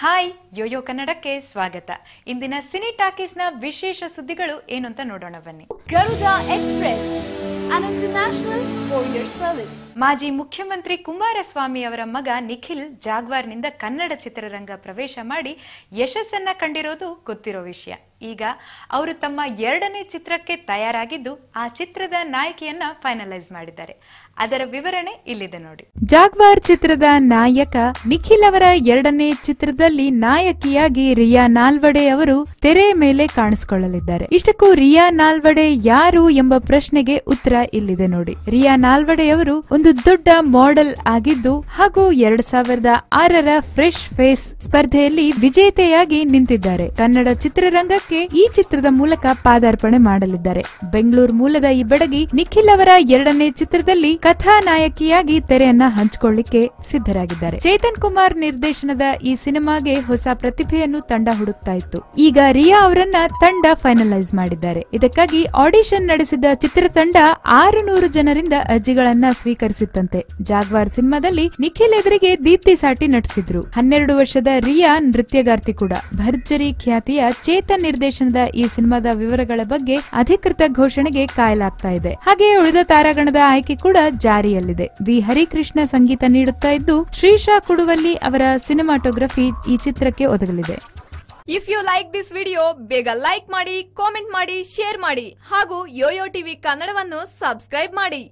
Hi Yoyo ಕನ್ನಡಕ್ಕೆ ಸ್ವಾಗತ. ಇಂದಿನ ಸಿನಿ ಟಾಕೀಸ್ನ ವಿಶೇಷ ಸುದ್ದಿಗಳು ಏನು ಅಂತ ನೋಡೋಣ ಬನ್ನಿ. Garuda express service. ಮಾಜಿ ಮುಖ್ಯಮಂತ್ರಿ ಕುಮಾರಸ್ವಾಮಿ ಅವರ ಮಗ ನಿಖಿಲ್ ಜಾಗ್ವಾರ್ನಿಂದ ಕನ್ನಡ ಚಿತ್ರರಂಗ ಪ್ರವೇಶ ಮಾಡಿ ಯಶಸ್ಸನ್ನ ಕಂಡಿರೋದು ಗೊತ್ತಿರೋ ವಿಷಯ. ಈಗ ಅವರು ತಮ್ಮ ಎರಡನೇ ಚಿತ್ರಕ್ಕೆ ತಯಾರಾಗಿದ್ದು ಆ ಚಿತ್ರದ ನಾಯಕಿಯನ್ನ ಫೈನಲೈಸ್ ಮಾಡಿದ್ದಾರೆ. ಅದರ ವಿವರಣೆ ಇಲ್ಲಿದೆ ನೋಡಿ. ಜಾಗ್ವಾರ್ ಚಿತ್ರದ ನಾಯಕ ನಿಖಿಲ್ ಅವರ ಎರಡನೇ ಚಿತ್ರದಲ್ಲಿ ನಾಯಕಿಯಾಗಿ ರಿಯಾ ನಾಲ್ವಡೆ ಅವರು ತೆರೆ ಮೇಲೆ ಕಾಣಿಸಿಕೊಳ್ಳಲಿದ್ದಾರೆ. ಇಷ್ಟಕ್ಕೂ ರಿಯಾ ನಾಲ್ವಡೆ ಯಾರು ಎಂಬ ಪ್ರಶ್ನೆಗೆ ಉತ್ತರ ಇಲ್ಲಿದೆ ನೋಡಿ. ರಿಯಾ ನಾಲ್ವಡೆ ಅವರು ಒಂದು ದೊಡ್ಡ ಮಾಡೆಲ್ ಆಗಿದ್ದು ಹಾಗೂ ಎರಡ್ ಸಾವಿರದ ಆರರ ಫ್ರೆಶ್ ಫೇಸ್ ಸ್ಪರ್ಧೆಯಲ್ಲಿ ವಿಜೇತೆಯಾಗಿ ನಿಂತಿದ್ದಾರೆ. ಕನ್ನಡ ಚಿತ್ರರಂಗಕ್ಕೆ ಈ ಚಿತ್ರದ ಮೂಲಕ ಪಾದಾರ್ಪಣೆ ಮಾಡಲಿದ್ದಾರೆ. ಬೆಂಗಳೂರು ಮೂಲದ ಈ ಬೆಡಗಿ ನಿಖಿಲ್ ಅವರ ಎರಡನೇ ಚಿತ್ರದಲ್ಲಿ ಕಥಾನಾಯಕಿಯಾಗಿ ತೆರೆಯನ್ನ ಹಂಚಿಕೊಳ್ಳಿಕ್ಕೆ ಸಿದ್ಧರಾಗಿದ್ದಾರೆ. ಚೇತನ್ ಕುಮಾರ್ ನಿರ್ದೇಶನದ ಈ ಸಿನಿಮಾಗೆ ಹೊಸ ಪ್ರತಿಭೆಯನ್ನು ತಂಡ ಹುಡುಕ್ತಾ ಇತ್ತು. ಈಗ ರಿಯಾ ಅವರನ್ನ ತಂಡ ಫೈನಲೈಸ್ ಮಾಡಿದ್ದಾರೆ. ಇದಕ್ಕಾಗಿ ಆಡಿಷನ್ ನಡೆಸಿದ ಚಿತ್ರತಂಡ ಆರು ನೂರು ಜನರಿಂದ ಅರ್ಜಿಗಳನ್ನ ಸ್ವೀಕರಿಸಿತ್ತಂತೆ. ಜಾಗ್ವಾರ್ ಸಿನಿಮಾದಲ್ಲಿ ನಿಖಿಲ್ ಎದುರಿಗೆ ದೀಪ್ತಿ ಸಾಟಿ ನಟಿಸಿದ್ರು. ಹನ್ನೆರಡು ವರ್ಷದ ರಿಯಾ ನೃತ್ಯಗಾರ್ತಿ ಕೂಡ. ಭರ್ಜರಿ ಖ್ಯಾತಿಯ ಚೇತನ್ ನಿರ್ದೇಶನದ ಈ ಸಿನಿಮಾದ ವಿವರಗಳ ಬಗ್ಗೆ ಅಧಿಕೃತ ಘೋಷಣೆಗೆ ಕಾಯಲಾಗ್ತಾ ಇದೆ. ಹಾಗೆ ಉಳಿದ ತಾರಾಗಣದ ಆಯ್ಕೆ ಕೂಡ ಜಾರಿಯಲ್ಲಿದೆ. ವಿ. ಹರಿಕೃಷ್ಣ ಸಂಗೀತ ನೀಡುತ್ತಾ ಇದ್ದು, ಶ್ರೀಶಾ ಕುಡುವಲ್ಲಿ ಅವರ ಸಿನಿಮಾಟೋಗ್ರಫಿ ಈ ಚಿತ್ರಕ್ಕೆ ಒದಗಲಿದೆ. If you like this video ಬೇಗ ಲೈಕ್ ಮಾಡಿ ಕಾಮೆಂಟ್ ಮಾಡಿ ಶೇರ್ ಮಾಡಿ ಹಾಗೂ ಯೋಯೋ ಟಿವಿ ಕನ್ನಡವನ್ನು ಸಬ್ಸ್ಕ್ರೈಬ್ ಮಾಡಿ.